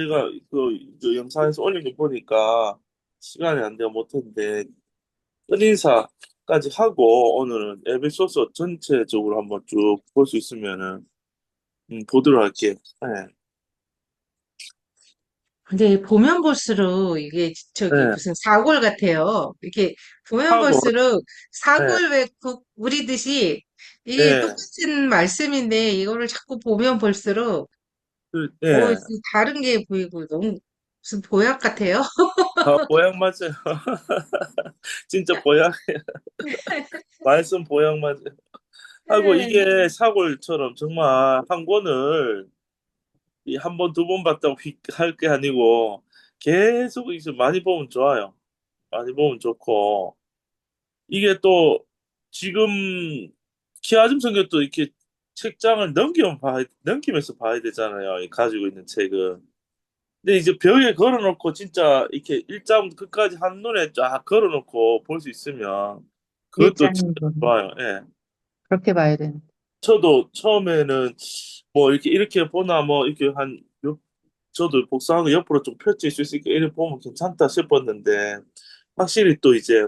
제가 그, 그 영상에서 올린 거 보니까 시간이 안 돼서 못했는데 끝인사까지 하고 오늘은 에베소서 전체적으로 한번 쭉 볼 수 있으면은 음, 보도록 할게요. 네. 근데 보면 볼수록 이게 저기 네. 무슨 사골 같아요. 이렇게 보면 사골. 볼수록 네. 사골 왜국 우리듯이 이게 네. 똑같은 말씀인데 이거를 자꾸 보면 볼수록 그, 어, 네. 다른 게 보이고 너무 무슨 보약 같아요. 아, 보약 맞아요. 진짜 보약. 말씀 보약 맞아요. 하고 네. 이게 사골처럼 정말 한 권을 이 한 번, 두 번 봤다고 할 게 아니고 계속 이제 많이 보면 좋아요. 많이 보면 좋고 이게 또 지금 키아즘 성경도 이렇게 책장을 넘기면 봐야, 넘기면서 봐야 되잖아요. 이 가지고 있는 책은. 근데 이제 벽에 걸어놓고 진짜 이렇게 일장 끝까지 한 눈에 쫙 걸어놓고 볼 수 있으면 그것도 진짜 좋아요. 예. 그렇게 봐야 되는. 저도 처음에는 뭐 이렇게 이렇게 보나 뭐 이렇게 한 몇, 저도 복사한 거 옆으로 좀 펼칠 수 있으니까 이렇게 보면 괜찮다 싶었는데 확실히 또 이제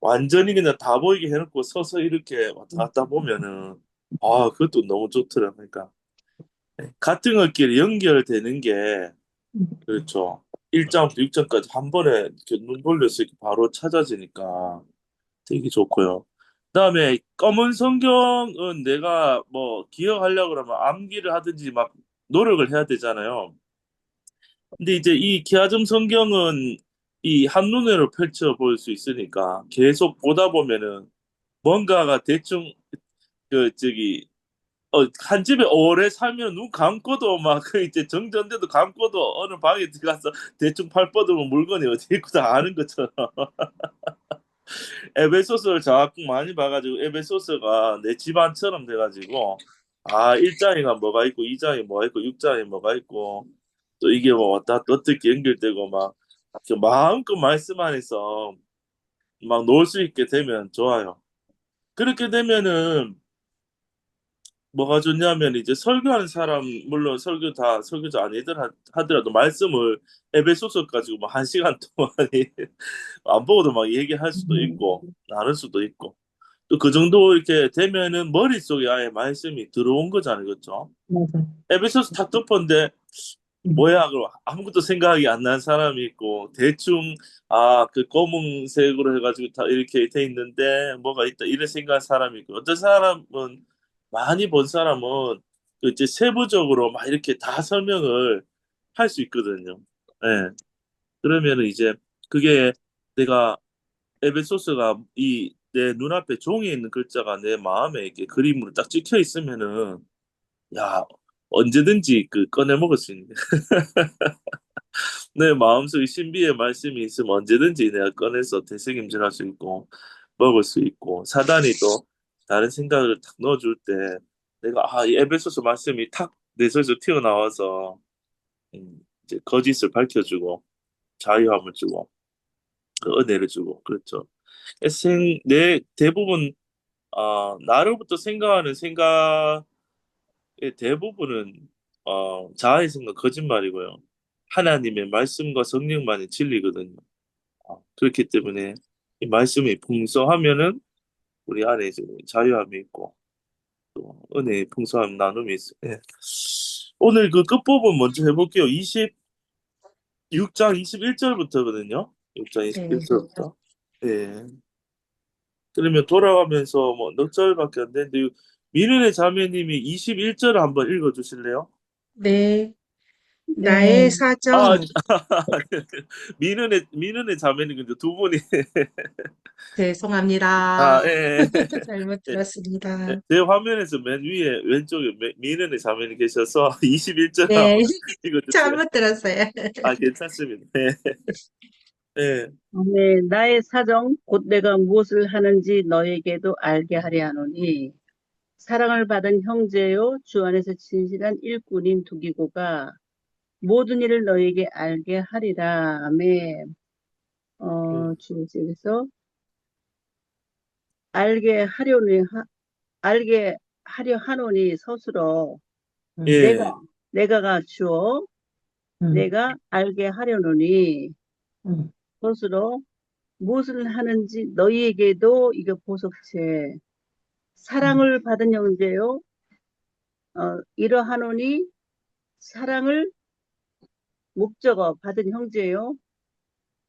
완전히 그냥 다 보이게 해놓고 서서 이렇게 왔다 갔다 보면은 아 그것도 너무 좋더라 그러니까 네, 같은 것끼리 연결되는 게 그렇죠 1장부터 6장까지 한 번에 이렇게 눈 돌려서 이렇게 바로 찾아지니까 되게 좋고요. 그다음에 검은 성경은 내가 뭐 기억하려고 그러면 암기를 하든지 막 노력을 해야 되잖아요. 근데 이제 이 기하점 성경은 이 한눈으로 펼쳐 볼 수 있으니까 계속 보다 보면은 뭔가가 대충 그 저기 어, 한 집에 오래 살면 눈 감고도 막 그 이제 정전돼도 감고도 어느 방에 들어가서 대충 팔 뻗으면 물건이 어디 있고 다 아는 것처럼 에베소서를 자꾸 많이 봐가지고 에베소서가 내 집안처럼 돼가지고 아 1장이가 뭐가 있고 2장이 뭐가 있고 6장이 뭐가 있고 또 이게 뭐 왔다 어떻게 연결되고 막그 마음껏 말씀 안에서 막 놓을 수 있게 되면 좋아요. 그렇게 되면은 뭐가 좋냐면 이제 설교하는 사람 물론 설교 다 설교자 아니들 하- 하더라도 말씀을 에베소서 가지고 뭐 한 시간 동안이 안 보고도 막 얘기할 수도 있고 나눌 수도 있고. 또 그 정도 이렇게 되면은 머릿속에 아예 말씀이 들어온 거잖아요, 그렇죠? 맞아. 에베소서 다 덮었는데 뭐야, 그 아무것도 생각이 안 난 사람이 있고 대충 아 그 검은색으로 해가지고 다 이렇게 돼 있는데 뭐가 있다 이런 생각한 사람이 있고 어떤 사람은 많이 본 사람은 그 이제 세부적으로 막 이렇게 다 설명을 할 수 있거든요. 예. 그러면은 이제 그게 내가 에베소스가 이 내 눈앞에 종이에 있는 글자가 내 마음에 이렇게 그림으로 딱 찍혀 있으면은 야 언제든지 그 꺼내 먹을 수 있는 내 마음속에 신비의 말씀이 있으면 언제든지 내가 꺼내서 되새김질할 수 있고 먹을 수 있고 사단이 또 다른 생각을 탁 넣어줄 때 내가 아 이 에베소서 말씀이 탁 내 속에서 튀어나와서 음, 이제 거짓을 밝혀주고 자유함을 주고 그 은혜를 주고 그렇죠. 생, 내 대부분 어, 나로부터 생각하는 생각의 대부분은 어, 자아의 생각 거짓말이고요. 하나님의 말씀과 성령만이 진리거든요. 어, 그렇기 때문에 이 말씀이 풍성하면은 우리 안에 자유함이 있고 또 은혜의 풍성한 나눔이 있어요. 예. 오늘 그 끝부분 먼저 해볼게요. 26장 21절부터거든요. 6장 21절부터. 예. 그러면 돌아가면서 뭐 넉 절밖에 안 되는데 민은혜 자매님이 21절을 한번 읽어주실래요? 네. 네. 나의 사정. 아, 민은혜 민은혜 자매님 근데 두 분이 죄송합니다. 아, 예, 예. 잘못 들었습니다. 네, 제 화면에서 맨 위에 왼쪽에 미- 민은혜 자매님 계셔서 21절 네, 한번 읽어주세요. 잘못 들었어요. 아, 괜찮습니다. 네. 네. 네, 나의 사정 곧 내가 무엇을 하는지 너에게도 알게 하려 하노니 사랑을 받은 형제요 주 안에서 진실한 일꾼인 두기고가 모든 일을 너에게 알게 하리라. 아멘. 어, 주에서 알게 하려니 하, 알게 하려 하노니 스스로 예. 내가 내가가 주어. 음, 내가 알게 하려노니 음, 스스로 무엇을 하는지 너희에게도 이거 보석체. 사랑을 받은 형제요. 어, 이러하노니 사랑을 목적어 받은 형제요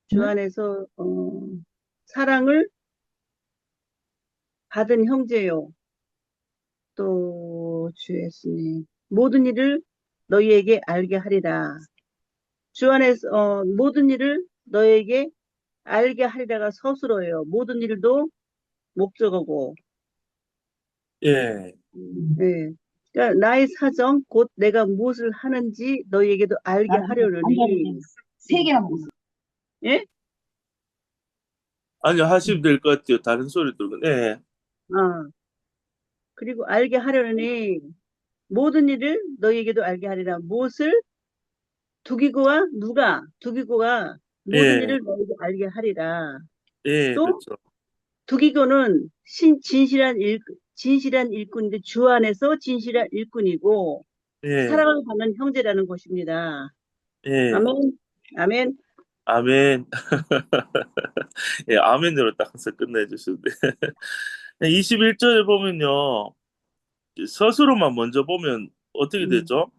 주 음? 안에서 어, 사랑을 받은 형제요 또 주 예수님 모든 일을 너희에게 알게 하리라 주 안에서 어, 모든 일을 너에게 알게 하리라가 서술어예요. 모든 일도 목적어고 예, 예. 그러니까 나의 사정 곧 내가 무엇을 하는지 너희에게도 알게 하려느니 세 개나 먹었어. 아니요, 하시면 될 것 같아요. 다른 소리 들고, 네, 어. 그리고 알게 하려니 모든 일을 너희에게도 알게 하리라. 무엇을 두기고와 누가 두기고가 모든 예. 일을 너희에게 알게 하리라. 예, 또? 그렇죠. 두기고는 신, 진실한 일, 진실한 일꾼인데 주 안에서 진실한 일꾼이고 예, 사랑을 받는 형제라는 것입니다. 예, 아멘. 아멘. 아멘. 예, 아멘으로 딱 해서 끝내주시는데. 21절에 보면요, 서술어만 먼저 보면 어떻게 음. 되죠?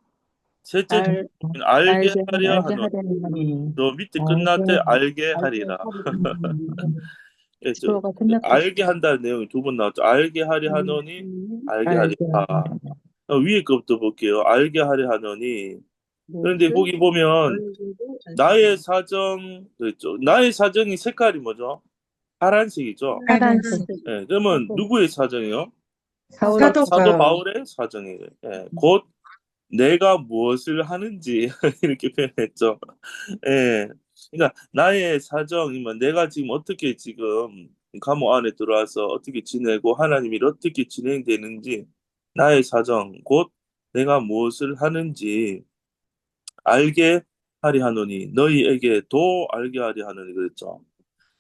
셋째 알, 는 알게 알게, 하려 알게 하노니. 하려니. 너 밑에 끝날 때 알게 하리라. 예, 저 알게 한다는 내용이 두 번 나왔죠. 알게 하려 하노니, 음, 알게 알게 하리라. 하리라. 어, 위에 것부터 볼게요. 알게 하려 하노니. 그런데 무엇을 거기 보면 나의 사정 그랬죠. 나의 사정이 색깔이 뭐죠? 파란색이죠. 파란색. 예, 그러면 누구의 사정이요? 사도 사도 바울. 바울의 사정이에요. 예, 곧 내가 무엇을 하는지 이렇게 표현했죠. 예, 그러니까 나의 사정이면 내가 지금 어떻게 지금 감옥 안에 들어와서 어떻게 지내고 하나님 일 어떻게 진행되는지 나의 사정 곧 내가 무엇을 하는지 알게 하리 하노니 너희에게도 알게 하리 하노니 그랬죠.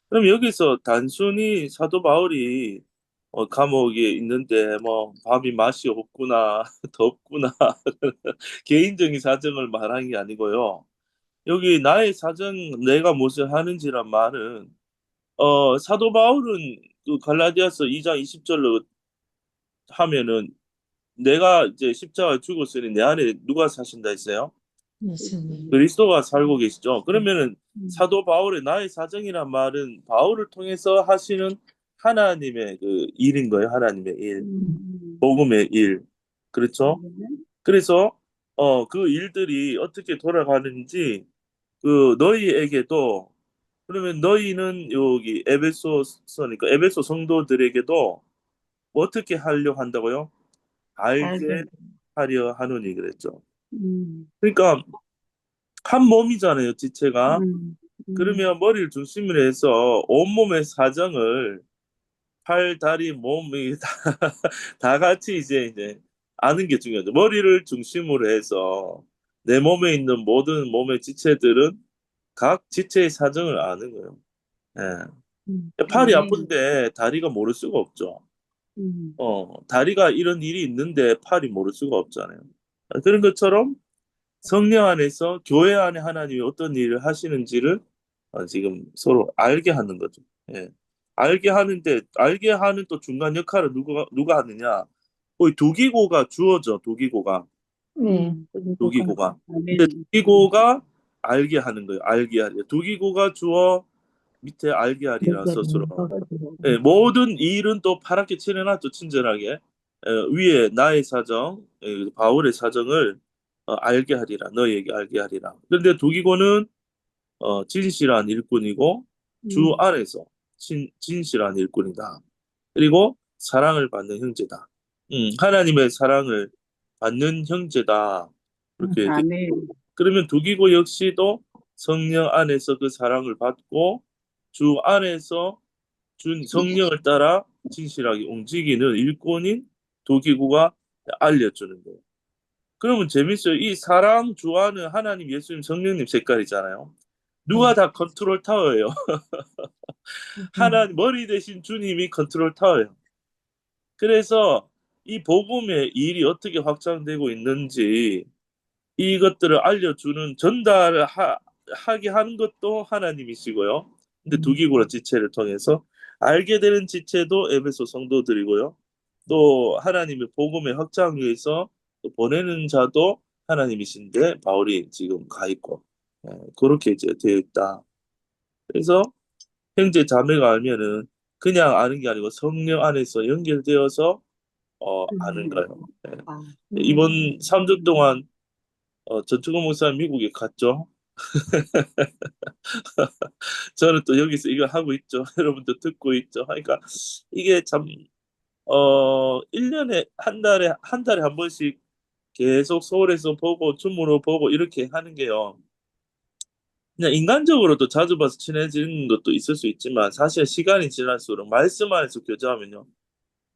그럼 여기서 단순히 사도 바울이 어, 감옥에 있는데 뭐 밥이 맛이 없구나 덥구나 개인적인 사정을 말한 게 아니고요. 여기 나의 사정 내가 무엇을 하는지란 말은 어, 사도 바울은 그 갈라디아서 2장 20절로 하면은 내가 이제 십자가 죽었으니 내 안에 누가 사신다 했어요? 예수님. 그리스도가 살고 계시죠. 그러면은 음. 사도 바울의 나의 사정이란 말은 바울을 통해서 하시는 하나님의 그 일인 거예요. 하나님의 일, 음. 복음의 일. 그렇죠? 그래서 어, 그 일들이 어떻게 돌아가는지 그 너희에게도 그러면 너희는 여기 에베소서니까 에베소 성도들에게도 어떻게 하려 한다고요? 알게. 하려 하노니 그랬죠. 음. 그러니까 한 몸이잖아요, 지체가. 음. 음. 그러면 머리를 중심으로 해서 온몸의 사정을 팔, 다리, 몸이 다, 다 같이 이제 이제 아는 게 중요하죠. 머리를 중심으로 해서 내 몸에 있는 모든 몸의 지체들은 각 지체의 사정을 아는 거예요. 예. 음. 팔이 아멘. 아픈데 다리가 모를 수가 없죠. 음. 어, 다리가 이런 일이 있는데 팔이 모를 수가 없잖아요. 그런 것처럼 성령 안에서 교회 안에 하나님이 어떤 일을 하시는지를 어, 지금 서로 알게 하는 거죠. 예. 알게 하는데 알게 하는 또 중간 역할을 누가 누가 하느냐? 거의 도기고가 주어져. 도기고가 네. 도기고가. 아멘. 근데 도기고가 알게 하는 거예요. 알게 하리. 도기고가 주어 밑에 알게 하리라 스스로. 예, 모든 일은 또 파랗게 칠해놨죠, 친절하게. 예, 위에 나의 사정, 예, 바울의 사정을 어, 알게 하리라, 너희에게 알게 하리라. 그런데 두기고는 어, 진실한 일꾼이고 주 음. 안에서 진, 진실한 일꾼이다. 그리고 사랑을 받는 형제다. 음, 하나님의 사랑을 받는 형제다. 그렇게 아멘. 그러면 두기고 역시도 성령 안에서 그 사랑을 받고 주 안에서 준 성령을 따라 진실하게 움직이는 일꾼인 두기고가 알려주는 거예요. 그러면 재밌어요. 이 사랑 주하는 하나님, 예수님, 성령님 색깔이잖아요. 누가 다 컨트롤 타워예요. 하나님 머리 대신 주님이 컨트롤 타워예요. 그래서 이 복음의 일이 어떻게 확장되고 있는지 이것들을 알려주는 전달을 하, 하게 하는 것도 하나님이시고요. 근데 음. 두기고라 지체를 통해서 알게 되는 지체도 에베소 성도들이고요. 또 하나님의 복음의 확장을 위해서 또 보내는 자도 하나님이신데 바울이 지금 가 있고 예, 그렇게 이제 되어 있다. 그래서 형제 자매가 알면은 그냥 아는 게 아니고 성령 안에서 연결되어서 어, 아는 거예요. 예. 아, 이번 3주 동안 어, 전충호 목사 미국에 갔죠. 저는 또 여기서 이거 하고 있죠. 여러분도 듣고 있죠. 그러니까 이게 참, 어, 1년에 한 달에, 한 달에 한 번씩 계속 서울에서 보고, 줌으로 보고, 이렇게 하는 게요. 그냥 인간적으로도 자주 봐서 친해지는 것도 있을 수 있지만, 사실 시간이 지날수록 말씀 안에서 교제하면요.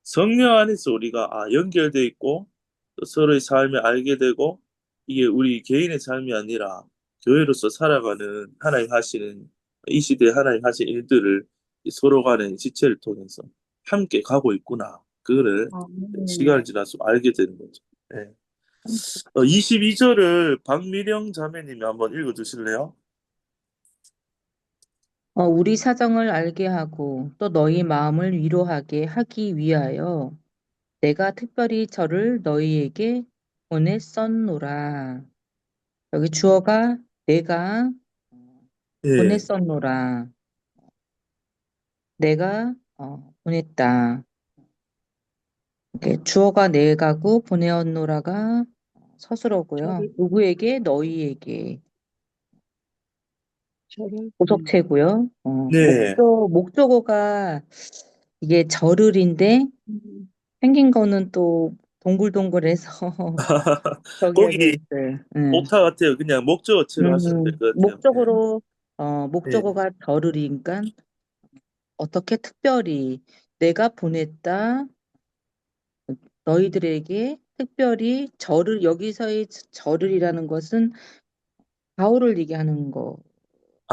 성령 안에서 우리가, 아, 연결돼 있고, 또 서로의 삶을 알게 되고, 이게 우리 개인의 삶이 아니라, 교회로서 살아가는 하나님 하시는 이 시대에 하나님 하신 일들을 서로 간의 지체를 통해서 함께 가고 있구나. 그거를 아, 시간이 지나서 알게 되는 거죠. 예. 어, 22절을 박미령 자매님이 한번 읽어 주실래요? 어, 우리 사정을 알게 하고 또 너희 마음을 위로하게 하기 위하여 내가 특별히 저를 너희에게 보냈었노라. 여기 주어가 내가 예. 보냈었노라. 내가 어, 보냈다. 이렇게 주어가 내가고 보내었노라가 서술어고요. 누구에게? 너희에게. 고속체고요. 어, 네. 목적, 목적어가 이게 절을인데 음, 생긴 거는 또 동글동글해서 저기 거기 하게 있어요. 응. 오타 같아요. 그냥 목적어처럼 하시면 될 것 같아요. 음, 목적으로 어, 목적어가 절을이니까 어떻게 특별히 내가 보냈다 너희들에게 특별히 절을 여기서의 절을이라는 것은 바울을 얘기하는 거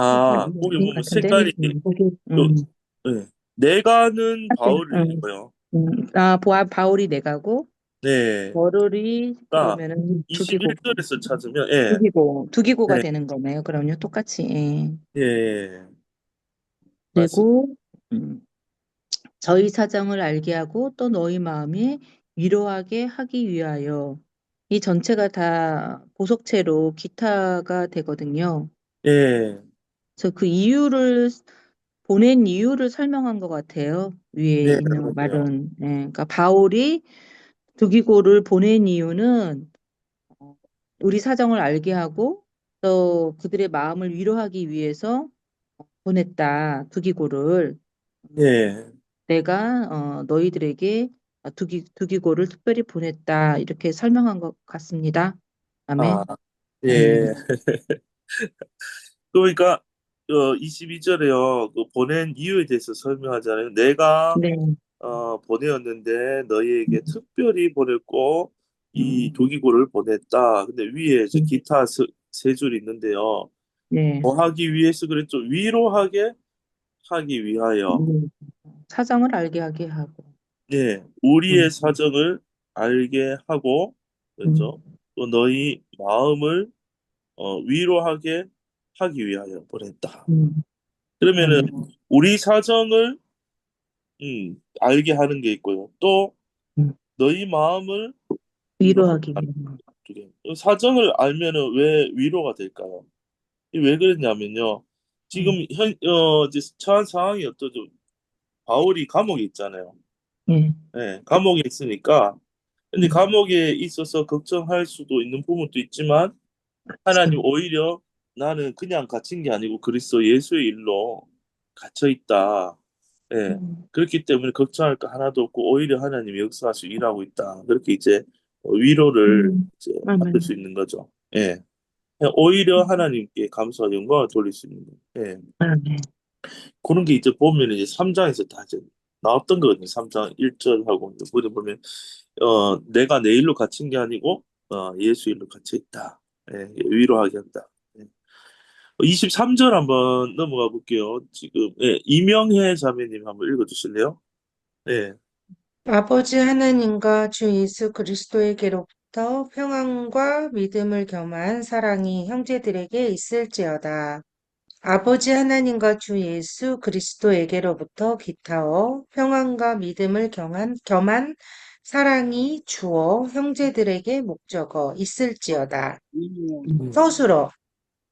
아, 거기 보면 같은데, 색깔이 음, 거기, 음, 예. 내가는 음. 바울이고요. 음, 아 보아 바울이 내가고 네. 절을이 아, 그러면은 두기고 21절에서 찾으면 예. 두기고 두기고가 네. 되는 거네요. 그럼요, 똑같이. 예. 예. 그리고 음, 저희 사정을 알게 하고 또 너희 마음이 위로하게 하기 위하여 이 전체가 다 보석체로 기타가 되거든요. 예. 그래서 그 이유를 보낸 이유를 설명한 것 같아요. 위에 네, 있는 그러네요. 말은. 예, 그러니까 바울이 두기고를 보낸 이유는 어, 우리 사정을 알게 하고 또 그들의 마음을 위로하기 위해서 보냈다. 두기고를. 예. 내가 어, 너희들에게 두기, 두기고를 특별히 보냈다. 이렇게 설명한 것 같습니다. 아멘. 아, 예. 음. 그러니까 어 22절에요. 그 보낸 이유에 대해서 설명하잖아요. 내가 네. 어 보내었는데 너희에게 음. 특별히 보냈고 이 음. 도기고를 보냈다. 근데 위에 이제 음. 기타 세, 세 줄이 있는데요. 네. 뭐 하기 위해서 그랬죠. 위로하게 하기 위하여. 음. 사정을 알게 하게 하고. 예. 우리의 음. 사정을 알게 하고 그렇죠. 또 너희 마음을 어 위로하게 하기 위하여 보냈다. 음. 그러면은 음. 우리 사정을 음, 알게 하는 게 있고요. 또 음. 너희 마음을 위로하기 위해. 사정을 알면은 왜 위로가 될까요? 왜 그랬냐면요. 지금 음. 현, 어, 이제 처한 상황이 어떠죠? 바울이 감옥에 있잖아요. 예. 예, 감옥에 있으니까. 근데 음. 감옥에 있어서 걱정할 수도 있는 부분도 있지만, 하나님 오히려 나는 그냥 갇힌 게 아니고 그리스도 예수의 일로 갇혀 있다. 예. 음. 그렇기 때문에 걱정할 거 하나도 없고 오히려 하나님이 역사하시고 일하고 있다. 그렇게 이제 위로를 음. 이제. 받을 수 있는 거죠. 예. 오히려 하나님께 감사와 영광을 돌릴 수 있는 거예요. 예. 아멘. 그런 게 이제 보면 이제 3장에서 다 이제 나왔던 거거든요. 3장 1절하고 이제 보다 보면 어 내가 내 일로 갇힌 게 아니고 어 예수 일로 갇혀 있다. 예. 위로하게 한다. 예. 23절 한번 넘어가 볼게요. 지금 예. 이명혜 자매님 한번 읽어 주실래요? 예. 아버지 하나님과 주 예수 그리스도에게로부터 평안과 믿음을 겸한 사랑이 형제들에게 있을지어다. 아버지 하나님과 주 예수 그리스도에게로부터 기타어 평안과 믿음을 겸한, 겸한 사랑이 주어 형제들에게 목적어 있을지어다. 음. 서술어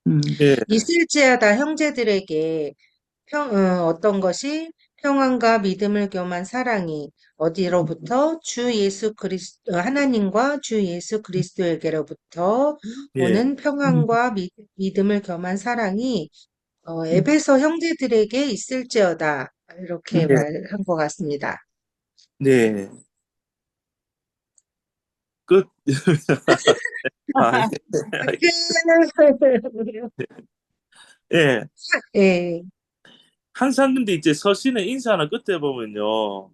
음. 예, 있을지어다 형제들에게 평, 어, 어떤 것이 평안과 믿음을 겸한 사랑이 어디로부터 주 예수 그리스도 하나님과 주 예수 그리스도에게로부터 예, 오는 평안과 미- 믿음을 겸한 사랑이 어, 에베소 형제들에게 있을지어다 이렇게 예. 말한 것 같습니다. 네. 끝. 아, 예. 예, 항상 근데 이제 서신의 인사나 끝에 보면요.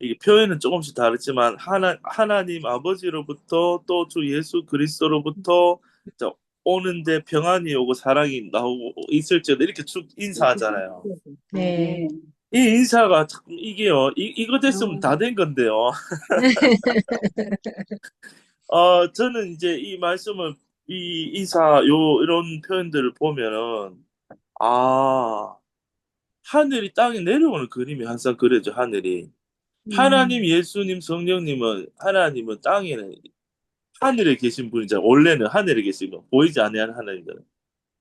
이게 표현은 조금씩 다르지만 하나 하나님 아버지로부터 또 주 예수 그리스도로부터 자, 오는데 평안이 오고 사랑이 나오고 있을지어다 이렇게 쭉 인사하잖아요. 네. 이 인사가 참 이게요. 이 이거 됐으면 다 된 건데요. 어 저는 이제 이 말씀을 이 인사 요 이런 표현들을 보면은 아 하늘이 땅에 내려오는 그림이 항상 그려져 하늘이. 하나님, 예수님, 성령님은 하나님은 땅에는 하늘에 계신 분이잖아요. 원래는 하늘에 계시고 보이지 않는 하나님들.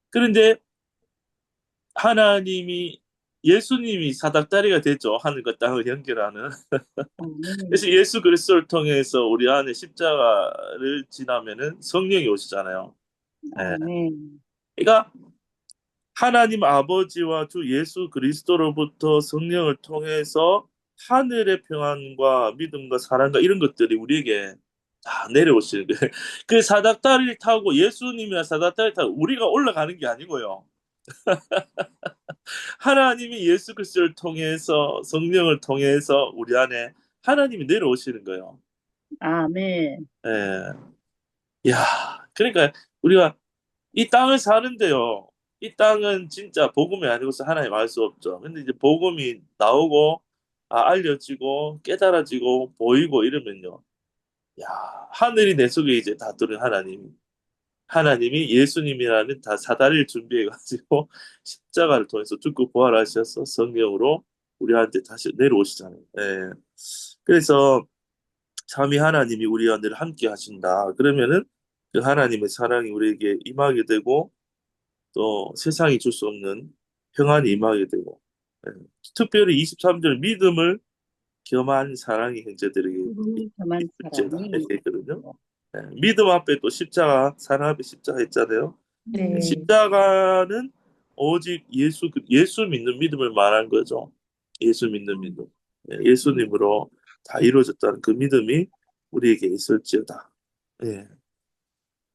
그런데 하나님이 예수님이 사닥다리가 됐죠. 하늘과 땅을 연결하는. 그래서 예수 그리스도를 통해서 우리 안에 십자가를 지나면은 성령이 오시잖아요. 예. 아멘. 그러니까 하나님 아버지와 주 예수 그리스도로부터 성령을 통해서 하늘의 평안과 믿음과 사랑과 이런 것들이 우리에게 다 내려오시는 거예요. 그 사닥다리를 타고 예수님이나 사닥다리를 타고 우리가 올라가는 게 아니고요. 하나님이 예수 그리스도를 통해서 성령을 통해서 우리 안에 하나님이 내려오시는 거예요. 아멘. 예. 야, 그러니까 우리가 이 땅을 사는데요. 이 땅은 진짜 복음이 아니고서 하나님 알 수 없죠. 근데 이제 복음이 나오고 아, 알려지고 깨달아지고 보이고 이러면요. 야, 하늘이 내 속에 이제 다 들은 하나님. 하나님이 예수님이라는 다 사다리를 준비해 가지고 십자가를 통해서 죽고 부활하셔서 성령으로 우리한테 다시 내려오시잖아요. 예. 그래서 참이 하나님이 우리 안에 함께 하신다. 그러면은 그 하나님의 사랑이 우리에게 임하게 되고 또 세상이 줄 수 없는 평안이 임하게 되고 예. 특별히 23절 믿음을 겸한 사랑이 형제들에게 있거든요. 예. 믿음 앞에 또 십자가 사랑 앞에 십자가 있잖아요. 네. 십자가는 오직 예수 그- 예수 믿는 믿음을 말한 거죠. 예수 믿는 믿음. 예, 예수님으로 다 이루어졌다는 그 믿음이 우리에게 있을지어다. 예.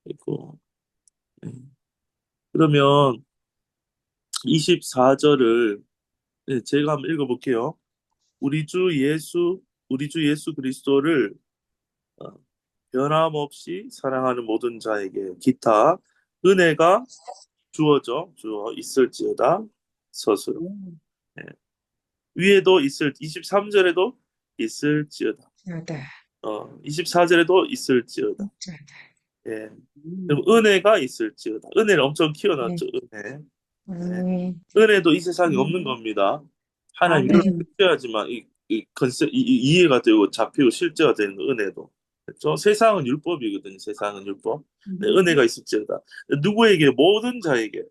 있고. 예. 그러면 24절을 예, 제가 한번 읽어볼게요. 우리 주 예수, 우리 주 예수 그리스도를 어, 변함없이 사랑하는 모든 자에게 기타 은혜가 주어져 주어 있을지어다 서술로 음. 위에도 있을 23절에도 있을지어다. 네. 어 24절에도 있을지어다. 예. 음. 은혜가 있을지어다. 은혜를 엄청 키워놨죠 은혜. 음, 은혜도 이 세상에 없는 겁니다. 하나님 아멘. 이런 실제하지만 이, 이 컨셉 이, 이- 이해가 되고 잡히고 실제가 되는 은혜도 그렇죠? 세상은 율법이거든요 세상은 율법. 네, 은혜가 있을지어다. 누구에게? 모든 자에게.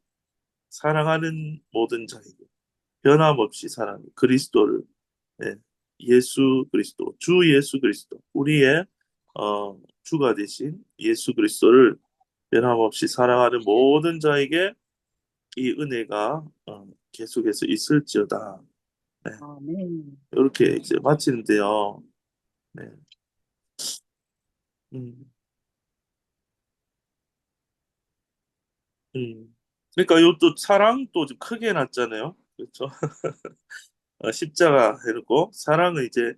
사랑하는 모든 자에게. 변함없이 사랑 그리스도를. 네, 예수 그리스도. 주 예수 그리스도. 우리의 어, 주가 되신 예수 그리스도를 변함없이 사랑하는 모든 자에게 이 은혜가 어, 계속해서 있을지어다. 아멘. 이렇게 이제 마치는데요. 네. 음. 음. 그러니까 요또 사랑 또좀 크게 해놨잖아요. 그렇죠? 어, 십자가 해놓고 사랑은 이제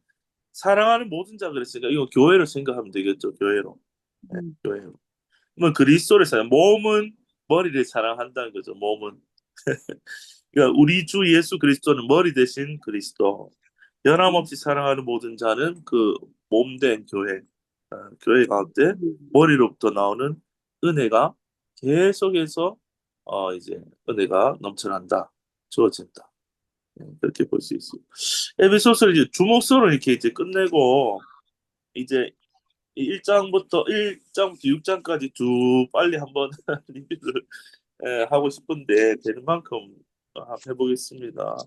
사랑하는 모든 자 그랬으니까 이거 교회를 생각하면 되겠죠. 교회로. 네, 음. 교회로. 그러면 그리스도를 사랑, 몸은 머리를 사랑한다는 거죠. 몸은. 그러니까 우리 주 예수 그리스도는 머리 대신 그리스도. 변함없이 사랑하는 모든 자는 그 몸 된 교회. 어, 교회 가운데 머리로부터 나오는 은혜가 계속해서 어 이제 은혜가 넘쳐난다, 주어진다. 네, 그렇게 볼 수 있어요. 에베소서를 이제 주목서로 이렇게 이제 끝내고 이제 1장부터 1장부터 6장까지 쭉 빨리 한번 리뷰를 예, 하고 싶은데 되는 만큼 해보겠습니다.